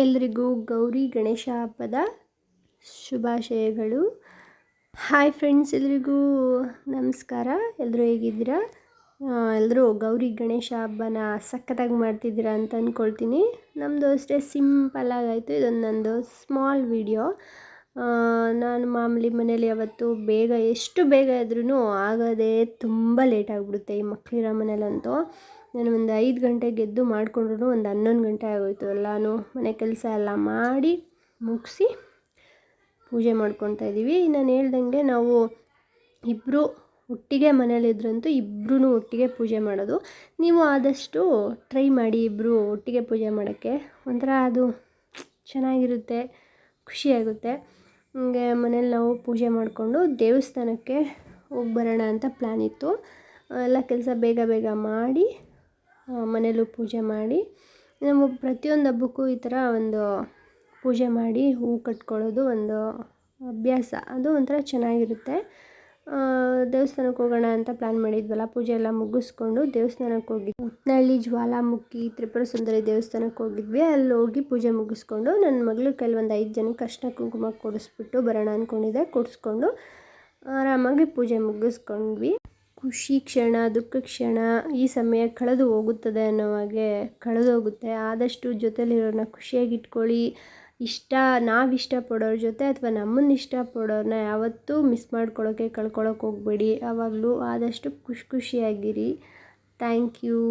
ಎಲ್ರಿಗೂ ಗೌರಿ ಗಣೇಶ ಹಬ್ಬದ ಶುಭಾಶಯಗಳು. ಹಾಯ್ ಫ್ರೆಂಡ್ಸ್ ಎಲ್ರಿಗೂ ನಮಸ್ಕಾರ. ಎಲ್ಲರೂ ಹೇಗಿದ್ದೀರಾ? ಎಲ್ಲರೂ ಗೌರಿ ಗಣೇಶ ಹಬ್ಬನ ಸಖತ್ತಾಗಿ ಮಾಡ್ತಿದ್ದೀರಾ ಅಂತ ಅಂದ್ಕೊಳ್ತೀನಿ ನಮ್ಮದು ಅಷ್ಟೇ ಸಿಂಪಲ್ಲಾಗಾಯಿತು ಇದೊಂದು ನಂದು ಸ್ಮಾಲ್ ವಿಡಿಯೋ ನಾನು ಮಾಮೂಲಿ ಮನೇಲಿ ಯಾವತ್ತು ಬೇಗ, ಎಷ್ಟು ಬೇಗ ಇದ್ರೂ ಆಗೋದೇ ತುಂಬ ಲೇಟ್ ಆಗಿಬಿಡುತ್ತೆ ಈ ಮಕ್ಕಳಿರೋ ಮನೇಲಂತೂ. ನಾನು ಒಂದು ಐದು ಗಂಟೆಗೆ ಎದ್ದು ಮಾಡಿಕೊಂಡ್ರು ಒಂದು ಹನ್ನೊಂದು ಗಂಟೆ ಆಗೋಯಿತು. ಎಲ್ಲನೂ ಮನೆ ಕೆಲಸ ಎಲ್ಲ ಮಾಡಿ ಮುಗಿಸಿ ಪೂಜೆ ಮಾಡ್ಕೊತಾ ಇದ್ದೀವಿ. ನಾನು ಹೇಳ್ದಂಗೆ ನಾವು ಇಬ್ಬರು ಒಟ್ಟಿಗೆ ಮನೇಲಿದ್ರಂತೂ ಇಬ್ಬರೂ ಒಟ್ಟಿಗೆ ಪೂಜೆ ಮಾಡೋದು. ನೀವು ಆದಷ್ಟು ಟ್ರೈ ಮಾಡಿ ಇಬ್ಬರು ಒಟ್ಟಿಗೆ ಪೂಜೆ ಮಾಡೋಕ್ಕೆ. ಒಂಥರ ಅದು ಚೆನ್ನಾಗಿರುತ್ತೆ, ಖುಷಿಯಾಗುತ್ತೆ. ಹಂಗೆ ಮನೇಲಿ ನಾವು ಪೂಜೆ ಮಾಡಿಕೊಂಡು ದೇವಸ್ಥಾನಕ್ಕೆ ಹೋಗಿ ಬರೋಣ ಅಂತ ಪ್ಲ್ಯಾನ್ ಇತ್ತು. ಎಲ್ಲ ಕೆಲಸ ಬೇಗ ಬೇಗ ಮಾಡಿ ಮನೇಲೂ ಪೂಜೆ ಮಾಡಿ, ನಮ್ಮ ಪ್ರತಿಯೊಂದು ಹಬ್ಬಕ್ಕೂ ಈ ಥರ ಒಂದು ಪೂಜೆ ಮಾಡಿ ಹೂವು ಕಟ್ಕೊಳ್ಳೋದು ಒಂದು ಅಭ್ಯಾಸ. ಅದು ಒಂಥರ ಚೆನ್ನಾಗಿರುತ್ತೆ. ದೇವಸ್ಥಾನಕ್ಕೆ ಹೋಗೋಣ ಅಂತ ಪ್ಲ್ಯಾನ್ ಮಾಡಿದ್ವಲ್ಲ, ಪೂಜೆ ಎಲ್ಲ ಮುಗಿಸ್ಕೊಂಡು ದೇವಸ್ಥಾನಕ್ಕೆ ಹೋಗಿದ್ವಿ ಉತ್ನಳ್ಳಿ ಜ್ವಾಲಾಮುಖಿ ತ್ರಿಪುರ ಸುಂದರಿ ದೇವಸ್ಥಾನಕ್ಕೆ ಹೋಗಿದ್ವಿ. ಅಲ್ಲಿ ಹೋಗಿ ಪೂಜೆ ಮುಗಿಸ್ಕೊಂಡು ನನ್ನ ಮಗಳು ಕೆಲವೊಂದು ಐದು ಜನಕ್ಕೆ ಅಷ್ಟ ಕುಂಕುಮ ಕೊಡಿಸ್ಬಿಟ್ಟು ಬರೋಣ ಅಂದ್ಕೊಂಡಿದ್ದೆ ಕೊಡಿಸ್ಕೊಂಡು ಆರಾಮಾಗಿ ಪೂಜೆ ಮುಗಿಸ್ಕೊಂಡ್ವಿ. ಖುಷಿ ಕ್ಷಣ, ದುಃಖ ಕ್ಷಣ ಈ ಸಮಯ ಕಳೆದು ಹೋಗುತ್ತದೆ ಅನ್ನೋ ಹಾಗೆ ಕಳೆದು ಹೋಗುತ್ತೆ. ಆದಷ್ಟು ಜೊತೆಲಿರೋರನ್ನ ಖುಷಿಯಾಗಿ ಇಟ್ಕೊಳ್ಳಿ ಇಷ್ಟ, ನಾವು ಇಷ್ಟಪಡೋರ ಜೊತೆ ಅಥವಾ ನಮ್ಮನ್ನು ಇಷ್ಟಪಡೋರನ್ನ ಯಾವತ್ತೂ ಮಿಸ್ ಮಾಡ್ಕೊಳ್ಳೋಕ್ಕೆ ಕಳ್ಕೊಳ್ಳೋಕೆ ಹೋಗಬೇಡಿ. ಆವಾಗಲೂ ಆದಷ್ಟು ಖುಷಿ ಖುಷಿಯಾಗಿರಿ. Thank you.